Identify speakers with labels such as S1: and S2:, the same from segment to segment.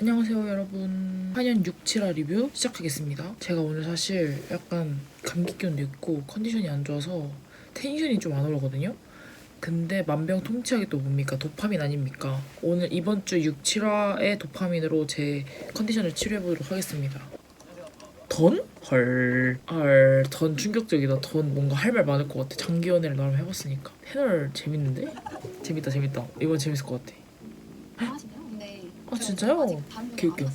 S1: 안녕하세요 여러분 한연 67화 리뷰 시작하겠습니다 제가 오늘 사실 약간 감기 기운도 있고 컨디션이 안 좋아서 텐션이 좀 안 오르거든요 근데 만병통치약이 또 뭡니까 도파민 아닙니까 오늘 이번 주 6, 7화의 도파민으로 제 컨디션을 치료해보도록 하겠습니다 던? 헐. 헐. 던 충격적이다. 던 뭔가 할 말 많을 것 같아. 장기 연애를 나름 해봤으니까. 패널 재밌는데? 재밌다 재밌다. 이번 재밌을 것 같아. 아, 진짜요? 개웃겨.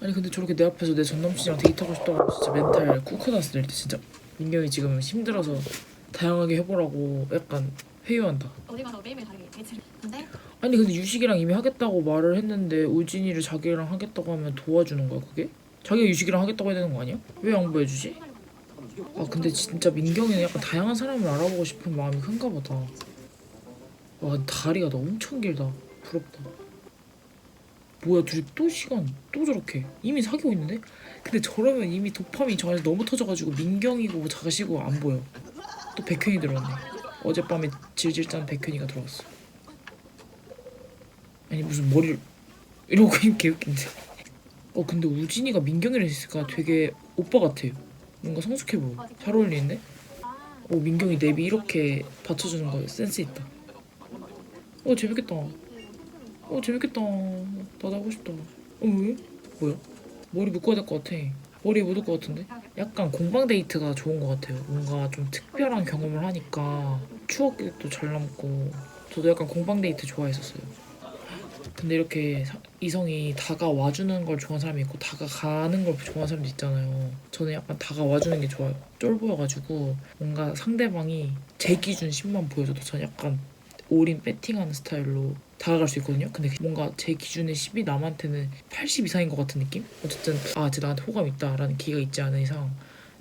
S1: 아니 근데 저렇게 내 앞에서 내 전 남친이랑 데이트하고 싶다고 진짜 멘탈 쿠커났을 때 진짜 민경이 지금 힘들어서 다양하게 해보라고 약간 회유한다.
S2: 어디 가서 매일매일 다르게 매치를. 근데
S1: 아니 근데 유식이랑 이미 하겠다고 말을 했는데 우진이를 자기랑 하겠다고 하면 도와주는 거야 그게? 자기가 유식이랑 하겠다고 해야 되는 거 아니야? 왜 양보해주지? 아 근데 진짜 민경이는 약간 다양한 사람을 알아보고 싶은 마음이 큰가 보다. 와 다리가 너 엄청 길다. 부럽다. 뭐야 둘이 또 시간 또 저렇게 이미 사귀고 있는데? 근데 저러면 이미 도파민이 저 안에서 너무 터져가지고 민경이고 자시고 안 보여. 또 백현이 들어왔네. 어젯밤에 질질 짠 백현이가 들어왔어. 아니 무슨 머리를 이러고 있는 게 웃긴데. 어 근데 우진이가 민경이랑 있으니까 되게 오빠 같아요. 뭔가 성숙해 보여. 잘 어울리는데? 아어 민경이 내비 이렇게 받쳐주는 거 센스 있다. 어 재밌겠다. 어 재밌겠다. 나도 하고 싶다. 어 왜? 뭐야? 머리 묶어야 될 것 같아. 머리 묻을 것 같은데? 약간 공방 데이트가 좋은 것 같아요. 뭔가 좀 특별한 경험을 하니까 추억도 잘 남고 저도 약간 공방 데이트 좋아했었어요. 근데 이렇게 사- 이성이 다가와주는 걸 좋아하는 사람이 있고 다가가는 걸 좋아하는 사람도 있잖아요. 저는 약간 다가와주는 게 좋아요. 쫄 보여가지고 뭔가 상대방이 제 기준 10만 보여줘도 저는 약간 올인 배팅하는 스타일로 다가갈 수 있거든요. 근데 뭔가 제 기준에 10이 남한테는 80 이상인 것 같은 느낌? 어쨌든 아, 쟤 나한테 호감 있다라는 기가 있지 않은 이상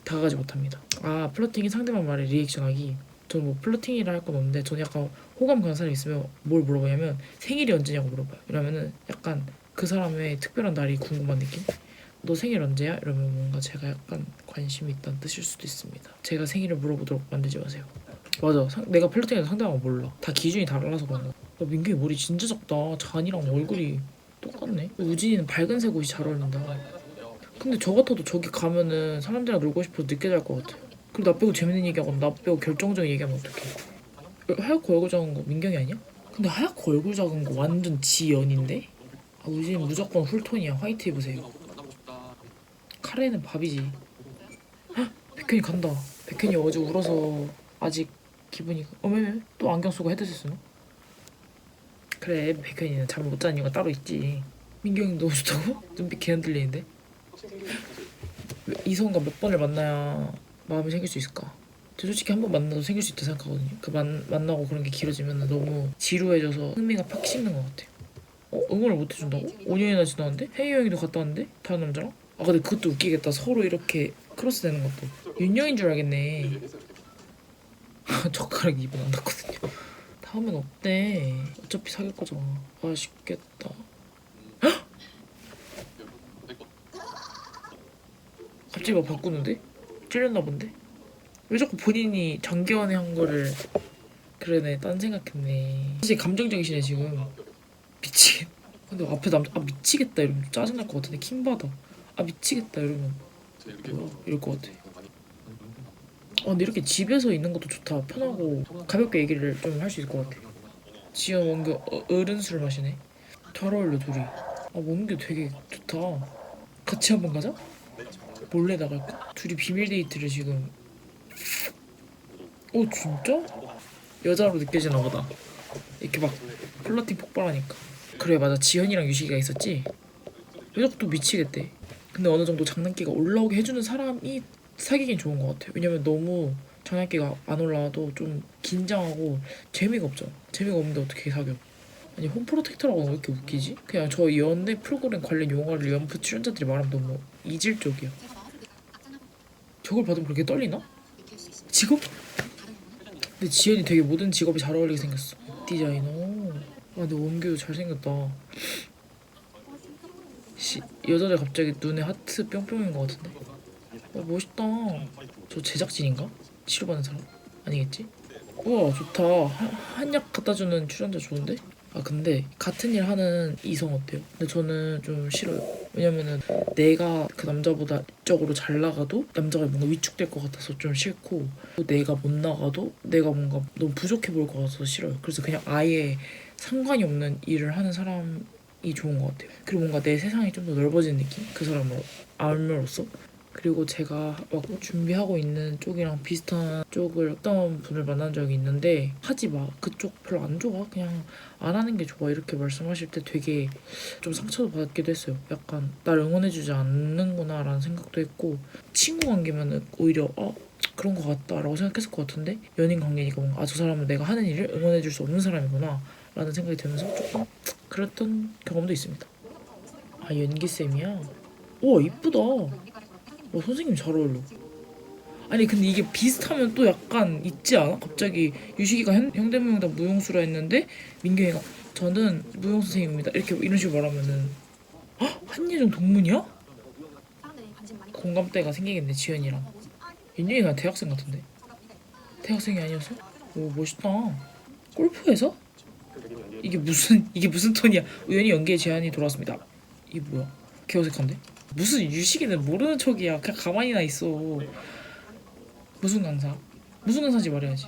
S1: 다가가지 못합니다. 아, 플러팅이 상대방 말에 리액션하기. 저는 뭐 플러팅이라 할 건 없는데 저는 약간 호감 가는 사람이 있으면 뭘 물어보냐면 생일이 언제냐고 물어봐요. 이러면은 약간 그 사람의 특별한 날이 궁금한 느낌? 너 생일 언제야? 이러면 뭔가 제가 약간 관심이 있다는 뜻일 수도 있습니다. 제가 생일을 물어보도록 만들지 마세요. 맞아. 상- 내가 플러팅해도 상대방은 몰라. 다 기준이 달라서 그런 거야. 야, 민규이 머리 진짜 작다. 잔이랑 얼굴이 똑같네. 우진이는 밝은색 옷이 잘 어울린다. 근데 저 같아도 저기 가면은 사람들이랑 놀고 싶어서 늦게 잘 것 같아. 그리고 나 빼고 재밌는 얘기하고 나 빼고 결정적인 얘기하면 어떡해. 하얗고 얼굴 작은 거 민경이 아니야? 근데 하얗고 얼굴 작은 거 완전 지연인데? 아, 우진이 무조건 쿨톤이야. 화이트 입으세요. 카레는 밥이지. 헉, 백현이 간다. 백현이 어제 울어서 아직 기분이 어메 또 안경 쓰고 헤드셋 쓰나? 그래 백현이는 잠을 못 자는 이유가 따로 있지. 민경이 너무 좋다고? 눈빛 개 흔들리는데? 왜 이성과 몇 번을 만나야 마음이 생길 수 있을까? 저 솔직히 한 번 만나도 생길 수 있다 생각하거든요. 그 만, 만나고 그런 게 길어지면 너무 지루해져서 흥미가 팍 식는 것 같아요. 어? 응원을 못 해준다고? 5년이나 지났는데? 해외여행도 갔다 왔는데? 다른 남자랑? 아 근데 그것도 웃기겠다. 서로 이렇게 크로스 되는 것도. 윤영인 줄 알겠네. 젓가락 입은 안 닿거든요. 다음엔 없대. 어차피 사귈 거잖아. 아쉽겠다. 헉! 갑자기 막 바꾸는데? 찔렸나 본데? 왜 자꾸 본인이 장기연애 한 거를 그러네 딴 생각했네 사실 감정적이시네 지금 미치겠 근데 앞에 남자 아 미치겠다 이러면 좀 짜증날 것 같은데 킹받아 아 미치겠다 이러면 뭐야 이럴 것 같아 아 근데 이렇게 집에서 있는 것도 좋다. 편하고 가볍게 얘기를 좀 할 수 있을 것 같아. 지연 원규 어, 어른 술 마시네? 잘 어울려 둘이. 아 원규 되게 좋다. 같이 한번 가자? 몰래 나갈까? 둘이 비밀 데이트를 지금. 오 진짜? 여자로 느껴지나 보다. 이렇게 막 플러팅 폭발하니까. 그래 맞아. 지현이랑 유식이가 있었지? 또 미치겠대. 근데 어느 정도 장난기가 올라오게 해주는 사람이 사귀긴 좋은 것 같아 왜냐면 너무 장난기가 안 올라와도 좀 긴장하고 재미가 없잖아 재미가 없는데 어떻게 사겨? 아니 홈프로텍터라고 왜 이렇게 웃기지? 그냥 저 연애 프로그램 관련 용어를 연프 출연자들이 말하면 너무 이질적이야. 저걸 받으면 그렇게 떨리나? 직업? 근데 지연이 되게 모든 직업이 잘 어울리게 생겼어. 디자이너. 아 근데 원규 잘생겼다. 시, 여자들 갑자기 눈에 하트 뿅뿅인 것 같은데? 와 멋있다 저 제작진인가? 치료받는 사람? 아니겠지? 우와 좋다 한- 한약 갖다 주는 출연자 좋은데? 아 근데 같은 일 하는 이성 어때요? 근데 저는 좀 싫어요. 왜냐면은 내가 그 남자보다 적으로 잘 나가도 남자가 뭔가 위축될 것 같아서 좀 싫고 또 내가 못 나가도 내가 뭔가 너무 부족해 보일 것 같아서 싫어요. 그래서 그냥 아예 상관이 없는 일을 하는 사람이 좋은 것 같아요. 그리고 뭔가 내 세상이 좀 더 넓어진 느낌? 그 사람을 알므로써 그리고 제가 막 준비하고 있는 쪽이랑 비슷한 쪽을 어떤 분을 만난 적이 있는데 하지 마. 그쪽 별로 안 좋아. 그냥 안 하는 게 좋아. 이렇게 말씀하실 때 되게 좀 상처도 받기도 했어요. 약간 날 응원해주지 않는구나 라는 생각도 했고 친구 관계면은 오히려 어? 그런 것 같다라고 생각했을 것 같은데 연인 관계니까 뭔가 아 저 사람은 내가 하는 일을 응원해줄 수 없는 사람이구나 라는 생각이 들면서 조금 그랬던 경험도 있습니다. 아 연기쌤이야? 우와 이쁘다 와 선생님 잘 어울려. 아니 근데 이게 비슷하면 또 약간 있지 않아? 갑자기 유식이가 현, 형대무용다 무용수라 했는데 민경이가 저는 무용 선생님입니다. 이렇게 이런 식으로 말하면은 헉? 한예종 동문이야? 공감대가 생기겠네 지연이랑. 윤영이가 대학생 같은데. 대학생이 아니었어? 오 멋있다. 골프에서? 이게 무슨 이게 무슨 톤이야? 우연히 연기에 제안이 돌아왔습니다. 이게 뭐야? 개 어색한데? 무슨 유식이는 모르는 척이야. 그냥 가만히나 있어. 무슨 강사? 무슨 강사인지 말해야지.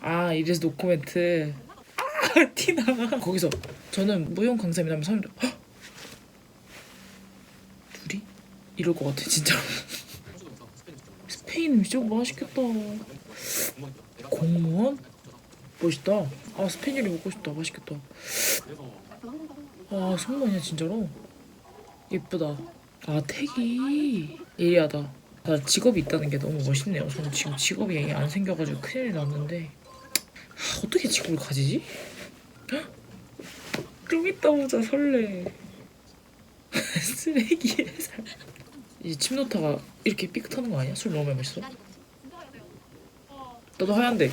S1: 아 이래서 노코멘트. 아 티나. 거기서 저는 무용 강사입니다 하면 사람들 헉! 둘이? 이럴 것 같아 진짜로. 스페인 음식 뭐 맛있겠다. 공무원? 멋있다. 아 스페인 요리 먹고 싶다. 맛있겠다. 아 승무원이야 진짜로? 예쁘다. 아 택이 예리하다. 나 직업이 있다는 게 너무 멋있네요. 저는 지금 직업이 안 생겨가지고 큰일 났는데 아, 어떻게 직업을 가지지? 헉! 좀 이따 보자 설레. 쓰레기 회사. 이제 침노타가 이렇게 삐끗하는 거 아니야? 술 너무 많이 마셨어? 나도 하얀데.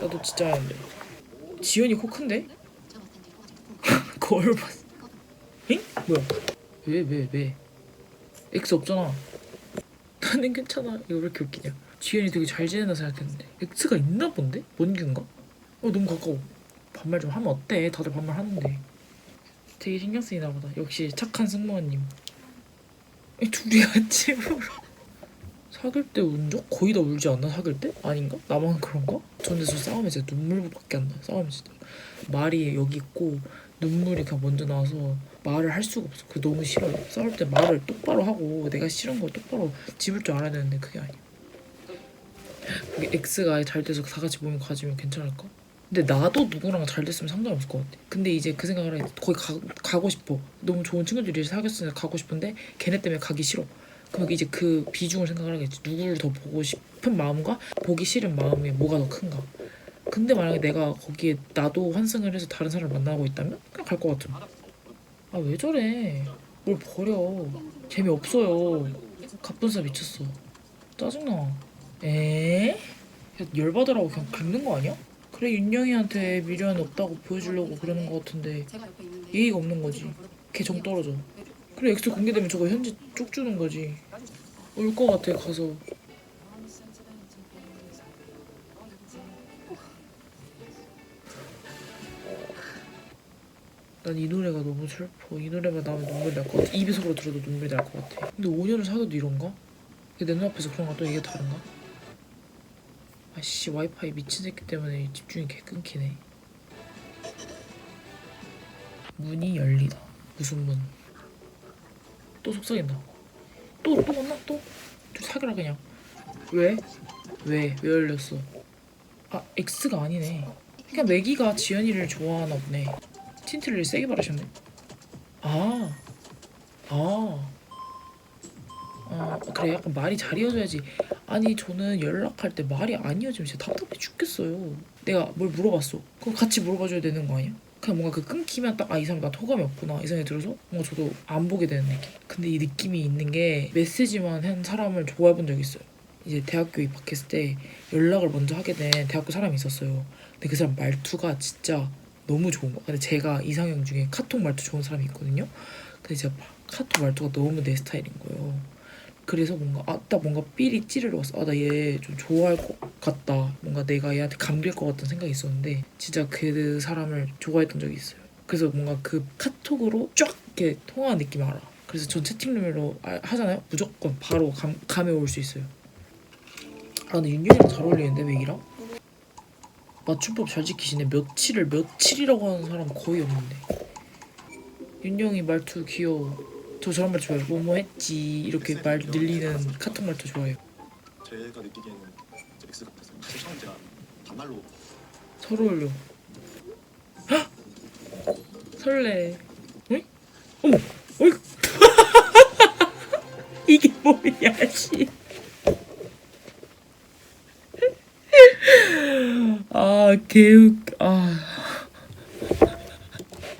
S1: 나도 진짜 하얀데. 지연이 코 큰데? 거울 봤어. 응? 뭐야? 왜, 왜, 왜? X 없잖아. 나는 괜찮아. 이거 왜 이렇게 웃기냐? 지연이 되게 잘 지내나 생각했는데 X가 있나 본데? 원규인가? 어 너무 가까워. 반말 좀 하면 어때? 다들 반말 하는데. 되게 신경 쓰이나 보다. 역시 착한 승무원님. 이 둘이 같이 울어. 사귈 때 운 적? 거의 다 울지 않나 사귈 때? 아닌가? 나만 그런가? 저 싸움에 진짜 눈물밖에 안 나요. 싸움에 진짜. 말이 여기 있고 눈물이 그냥 먼저 나와서 말을 할 수가 없어. 그게 너무 싫어요. 싸울 때 말을 똑바로 하고 내가 싫은 걸 똑바로 집을 줄 알아야 되는데 그게 아니야. 그게 X가 잘 돼서 다 같이 모임 가지면 괜찮을까? 근데 나도 누구랑 잘 됐으면 상관없을 것 같아. 근데 이제 그 생각을 해. 거기 가, 가고 싶어. 너무 좋은 친구들이 사귀었으니까 가고 싶은데 걔네 때문에 가기 싫어. 그럼 이제 그 비중을 생각을 하겠지. 누구를 더 보고 싶은 마음과 보기 싫은 마음이 뭐가 더 큰가. 근데 만약에 내가 거기에 나도 환승을 해서 다른 사람을 만나고 있다면 그냥 갈 것 같아. 아왜 저래? 뭘 버려? 재미 없어요. 갑분싸 미쳤어. 짜증나. 에? 야, 열받으라고 그냥 긁는 거 아니야? 그래 윤영이한테 미련이 없다고 보여주려고 그러는 거
S2: 같은데
S1: 예의가 없는 거지. 걔정 떨어져. 그래 엑스 공개되면 저거 현지 쪽 주는 거지. 울것 같아 가서. 난 이 노래가 너무 슬퍼. 이 노래만 나오면 눈물 날 것 같아. 입에서로 들어도 눈물이 날것 같아. 근데 5년을 사도 이런가? 내 눈앞에서 그런가 또 이게 다른가? 아씨 와이파이 미친 새끼 때문에 집중이 개 끊기네. 문이 열리다. 무슨 문? 또 속삭인다. 또, 또 만나? 또? 둘 사귀라 그냥. 왜? 왜? 왜 열렸어? 아, X가 아니네. 그냥 매기가 지연이를 좋아하나 보네. 틴트를 세게 바르셨네. 아, 아. 아, 그래. 약간 말이 잘 이어져야지. 아니, 저는 연락할 때 말이 안 이어지면 진짜 답답해 죽겠어요. 내가 뭘 물어봤어. 그럼 같이 물어봐줘야 되는 거 아니야? 그냥 뭔가 그 끊기면 딱 아 이 사람 나 호감이 없구나 이 생각이 들어서 뭔가 저도 안 보게 되는 느낌 근데 이 느낌이 있는 게 메시지만 한 사람을 좋아해 본 적이 있어요 이제 대학교 입학했을 때 연락을 먼저 하게 된 대학교 사람이 있었어요 근데 그 사람 말투가 진짜 너무 좋은 거 근데 제가 이상형 중에 카톡 말투 좋은 사람이 있거든요 근데 제가 카톡 말투가 너무 내 스타일인 거예요 그래서 뭔가 아딱 뭔가 삘이 찌르러 왔어. 아 나 얘 좀 좋아할 것 같다. 뭔가 내가 얘한테 감길 것 같다는 생각이 있었는데 진짜 그 사람을 좋아했던 적이 있어요. 그래서 뭔가 그 카톡으로 쫙 이렇게 통화한 느낌 알아. 그래서 전 채팅룸으로 아- 하잖아요. 무조건 바로 감, 감에 올 수 있어요. 아 근데 윤영이랑 잘 어울리는데 맥이랑? 맞춤법 잘 지키시네. 며칠을 며칠이라고 하는 사람 거의 없는데. 윤영이 말투 귀여워. 저 저런 말투 좋아해요. 뭐뭐 했지 이렇게 말 늘리는 카톡 말투 좋아해요.
S3: 제가 느끼기에는 이제 X 사실 처음 제가 반말로
S1: 서로. 헉! 설레. 응? 어머, 어이. 이게 뭐야, 씨. 아, 개웃. 아.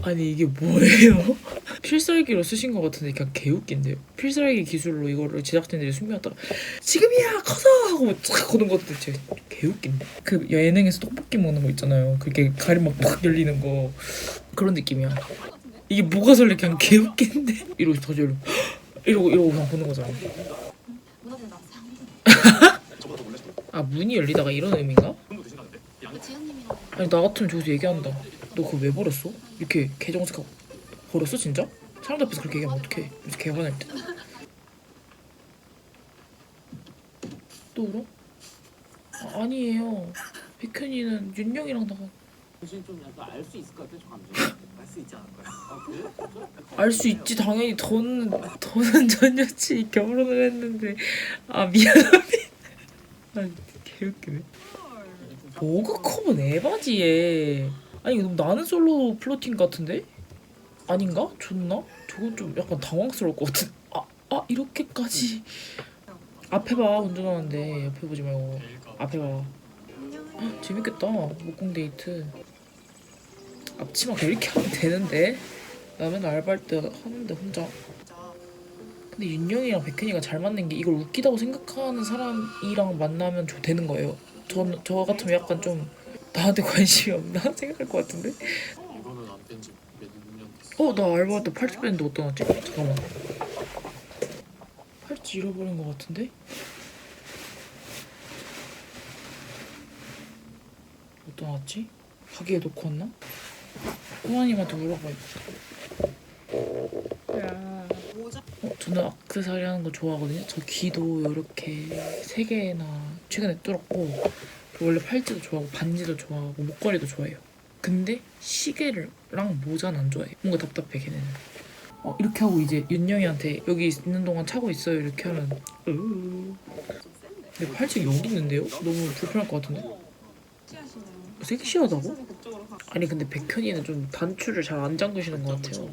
S1: 아니 이게 뭐예요? 필살기로 쓰신 것 같은데 그냥 개웃긴데요. 필살기 기술로 이거를 제작진들이 숨겨놨다가 지금이야 커서 하고 쫙 거는 것도 진짜 개웃긴데. 그 예능에서 떡볶이 먹는 거 있잖아요. 그렇게 가리 막막 열리는 거 그런 느낌이야. 이게 뭐가 설레 그냥 개웃긴데. 이러고 더 열려. 이러고 이러고 그냥 보는 거잖아. 아 문이 열리다가 이런 의미인가? 아니 나 같으면 저기서 얘기한다. 너 그거 왜 버렸어? 이렇게 개정색하고 버렸어 진짜? 사람들 앞에서 그렇게 얘기하면 어떡해? 이제 개 화날 때. 또 울어? 아, 아니에요. 백현이는 윤영이랑 나가.
S4: 사실 좀 약간 알 수 있을 것 같아 저 감정. 알수 있지 않을까요? 아 그래?
S1: 알수 있지 당연히 더는 더는 전 여친이 결혼을 했는데 아 미안합니다. 아 개웃기네. 커먼 에바지에 아니 이거 나는 솔로 플로팅 같은데 아닌가? 좋나? 저건 좀 약간 당황스러울 것 같은. 아, 아 이렇게까지 앞에 봐 운전하는데 옆에 보지 말고 앞에 봐. 헉, 재밌겠다 목공 데이트. 앞치마 이렇게 하면 되는데 나 맨날 알바할 때 하는데 혼자. 근데 윤영이랑 백현이가 잘 맞는 게 이걸 웃기다고 생각하는 사람이랑 만나면 저 되는 거예요. 전, 저 같으면 약간 좀 나한테 관심이 없나 생각할 것 같은데?
S4: 이거는 안 뺀지 몇년 됐어.
S1: 어, 나 알바할 때 팔찌 뺐는데 어디다 놨지? 잠깐만. 팔찌 잃어버린 것 같은데? 어디다 놨지? 가게에 놓고 왔나? 호마님한테 물어봐야겠다. 어, 저는 악세사리 하는 거 좋아하거든요. 저 귀도 이렇게 세 개나 최근에 뚫었고 원래 팔찌도 좋아하고 반지도 좋아하고 목걸이도 좋아해요. 근데 시계랑 모자는 안 좋아해. 뭔가 답답해 걔네는. 어, 이렇게 하고 이제 윤영이한테 여기 있는 동안 차고 있어요 이렇게 하면 으. 근데 팔찌 여기 있는데요? 너무 불편할 것 같은데? 섹시하다고? 아니 근데 백현이는 좀 단추를 잘 안 잠그시는 것 같아요.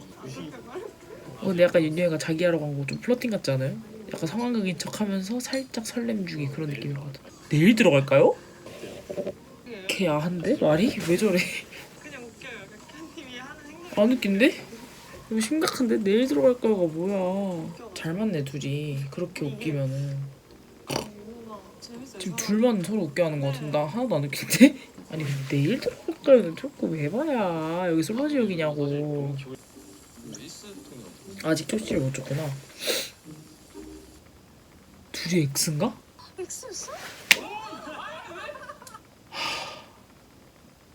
S1: 어, 근데 약간 윤영이가 자기 하러 간 거 좀 플러팅 같지 않아요? 약간 상황극인 척하면서 살짝 설렘 중이 그런 느낌인 것 같아. 내일 들어갈까요? 걔 야한데 말이 왜 저래?
S5: 그냥 웃겨요. 백현님이 하는 행동
S1: 안 웃긴데? 이거 심각한데 내일 들어갈까요가 뭐야? 잘 맞네 둘이 그렇게 웃기면은
S5: 재밌어요.
S1: 지금. 둘만 서로 웃게 하는 것 같은데 나 하나도 안 웃긴데? 아니 근데 내일 들어갈까요는 조금 에바야 여기 솔로 지역이냐고
S4: 통이
S1: 아직 쪽지를 못 줬구나 둘이 X인가?
S2: 엑스였어?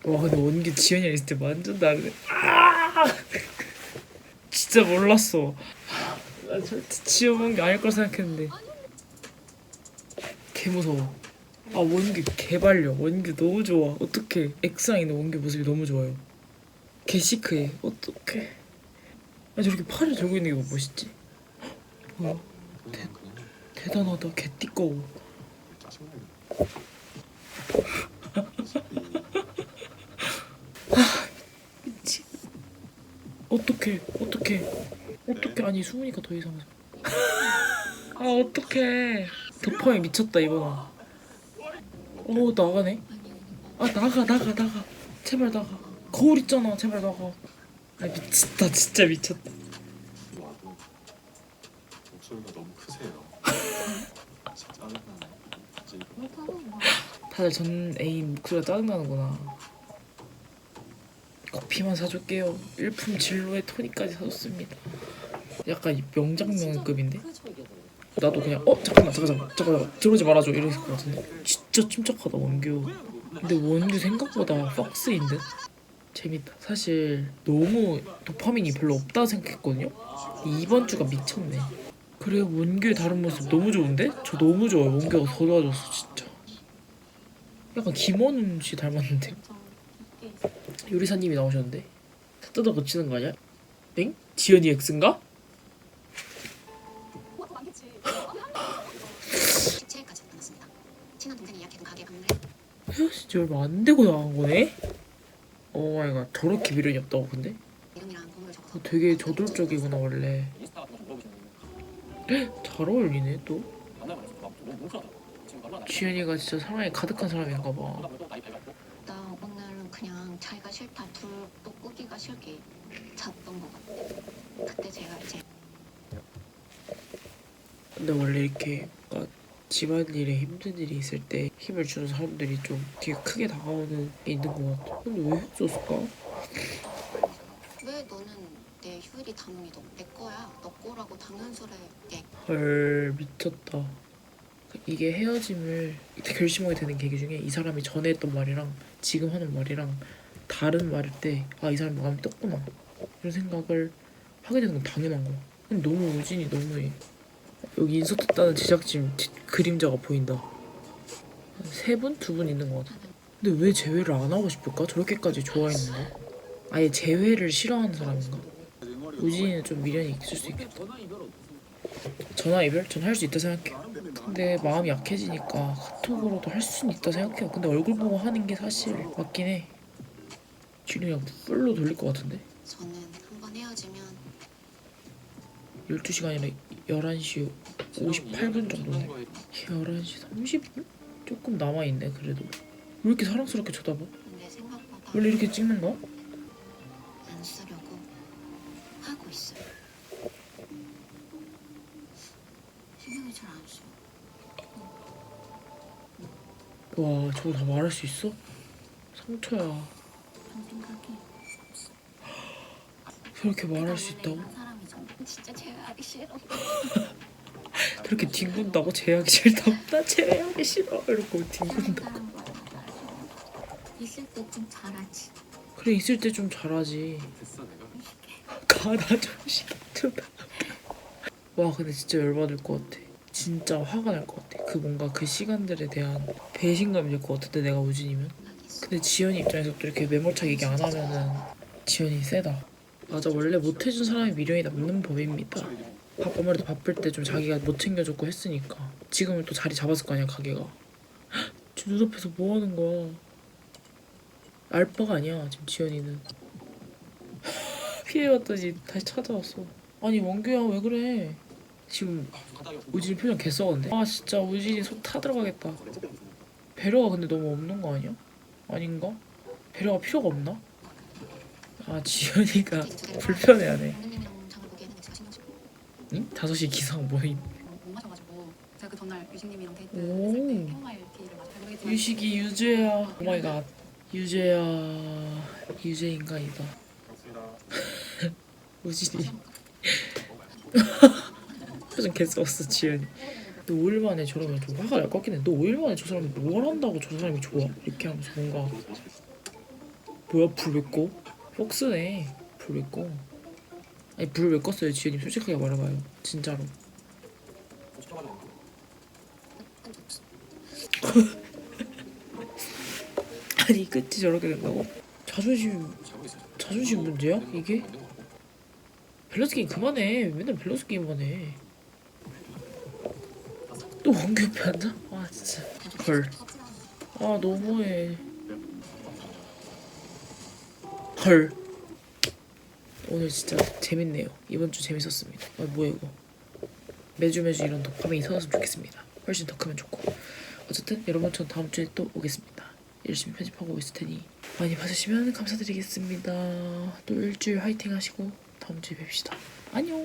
S1: 와 근데 원기 지연이랑 있을 때 완전 다르네. 아! 진짜 몰랐어. 나 절대 지연 원기 아닐 걸 생각했는데. 개 무서워. 아 원기 개발려 원기 너무 좋아. 어떡해. X랑 있는 원기 모습이 너무 좋아요. 개 시크해. 어떡해. 아 저렇게 팔을 들고 있는 게뭐 멋있지? 뭐야
S4: 그냥 그냥
S1: 대단하다 개 띠꺼워
S3: 짜증나요
S1: 미치. 어떡해, 어떡해, 어떡해. 아니 수문이가 더 이상하죠. 아 어떡해. 덕퍼에 미쳤다 이번아. 어 나가네. 아 나가 나가 나가. 제발 나가. 거울 있잖아. 제발 나가. 아 미쳤다 진짜 미쳤다.
S3: 와도 목소리가 너무 크세요 진짜 짜증나네 진짜 이거
S2: 못하는 거.
S1: 다들 전 애인 목소리가 짜증나는구나. 커피만 사줄게요. 일품 진로의 토니까지 사줬습니다. 약간 이 명장면급인데? 나도 그냥 어 잠깐만 잠깐 잠깐 잠깐 잠깐 들어오지 말아줘 이랬을 것 같은데 진짜 침착하다 원규 근데 원규 생각보다 퍽스인 듯 재밌다 사실 너무 도파민이 별로 없다 생각했거든요 이번 주가 미쳤네 그래 원규의 다른 모습 너무 좋은데? 저 너무 좋아요 원규가 더 좋아졌어 진짜 약간 김원훈 씨 닮았는데? 요리사님이 나오셨는데? 뜯어 고치는 거 아니야? 땡? 지연이 X인가?
S2: 가게 방문을
S1: 헤어진 지 얼마 안 되고 나간 거네? 오마이갓 저렇게 미련이 없다고 근데?
S2: 어,
S1: 되게 저돌적이구나 원래. 분잘 어울리네 또 지연이가 진짜 사랑에 가득한 사람인가 봐.
S4: 나
S2: 오늘은 그냥 자기가 싫다. 둘또 꾸기가 싫게 잤던 것 같아. 그때 제가 이제
S1: 근데 원래 이렇게 뭔가 집안일에 힘든 일이 있을 때 힘을 주는 사람들이 좀 되게 크게 다가오는 게 있는 것 같아. 근데 왜 헤어졌을까?
S2: 왜 너는 내 휴일이 당연히 너, 내 거야? 너 거라고 당연스레
S1: 내헐 미쳤다 이게 헤어짐을 결심하게 되는 계기 중에 이 사람이 전에 했던 말이랑 지금 하는 말이랑 다른 말일 때 아 이 사람 마음이 떴구나 이런 생각을 하게 되는 건 당연한 거야 근데 너무 우진이 너무해 여기 인서트 따는 제작진 지- 그림자가 보인다 세 분? 두 분 있는 것 같아 근데 왜 재회를 안 하고 싶을까? 저렇게까지 좋아했는가? 아예 재회를 싫어하는 사람인가? 우진이는 좀 미련이 있을 수 있겠다?
S4: 전화 이별?
S1: 전 할 수 있다 생각해. 근데 마음이 약해지니까 카톡으로도 할 수는 있다 생각해요. 근데 얼굴 보고 하는 게 사실 맞긴 해. 그냥 풀로 돌릴 것 같은데?
S2: 저는 한 번 헤어지면
S1: 12시간이라 11시 58분 정도네. 11시 30분? 조금 남아있네 그래도. 왜 이렇게 사랑스럽게 쳐다봐?
S2: 근데 생각보다
S1: 원래 이렇게 찍는 거? 와 저거 다 말할 수 있어? 상처야.
S2: 그런 생각이
S1: 그렇게 말할 수 있다고?
S2: 한 사람이죠. 진짜 제외하기 싫어.
S1: 그렇게 뒹군다고? 제하기 싫다고? 나 제하기 싫어 이러고 뒹군다.
S2: 있을 때 좀 잘하지.
S1: 그래 있을 때 좀 잘하지.
S4: 됐어 내가
S1: 가나 좀 싫다. 와 근데 진짜 열받을 것 같아. 진짜 화가 날 것 같아. 그 뭔가 그 시간들에 대한 배신감이 들것 같은데 내가 우진이면. 근데 지연이 입장에서 또 이렇게 매몰차게 얘기 안 하면은 지연이 세다. 맞아 원래 못 해준 사람이 미련이 남는 법입니다. 밥 아무래도 바쁠 때 좀 자기가 못 챙겨줬고 했으니까 지금은 또 자리 잡았을 거 아니야 가게가. 헉, 지금 눈앞에서 뭐 하는 거야? 알바가 아니야 지금 지연이는. 피해갔더니 다시 찾아왔어. 아니 원규야 왜 그래? 지금 우진이 표정 개 썩었는데? 아 진짜 우진이 속 타 들어가겠다. 배려가 근데 너무 없는 거 아니야? 아닌가? 배려가 필요가 없나? 아 지연이가 불편해하네. 응? 5시 기상 모임.
S2: 모르겠지만
S1: 유식이 유재야. 오마이갓. 유재야. 유재 인간이다. 우진이. 표정 개썩었어 지연이. 너 5일 만에 저러면 좀 화가 날 것 같긴 해. 너 5일 만에 저 사람이 뭘 한다고 저 사람이 좋아? 이렇게 하면서 뭔가 뭐야 불 왜 꺼? 폭스네 불 왜 꺼? 아니 불 왜 껐어요 지연님 솔직하게 말해봐요 진짜로 아니 끝이 저렇게 된다고? 자존심 자존심 문제야 이게? 밸런스 게임 그만해 맨날 밸런스 게임만 해 또 원규 옆에 앉아? 아 진짜. 헐. 아 너무해. 헐. 오늘 진짜 재밌네요. 이번 주 재밌었습니다. 아 뭐야 이거? 매주 매주 이런 도파민이 터졌으면 좋겠습니다. 훨씬 더 크면 좋고. 어쨌든 여러분 전 다음 주에 또 오겠습니다. 열심히 편집하고 있을 테니 많이 봐주시면 감사드리겠습니다. 또 일주일 화이팅 하시고 다음 주에 뵙시다. 안녕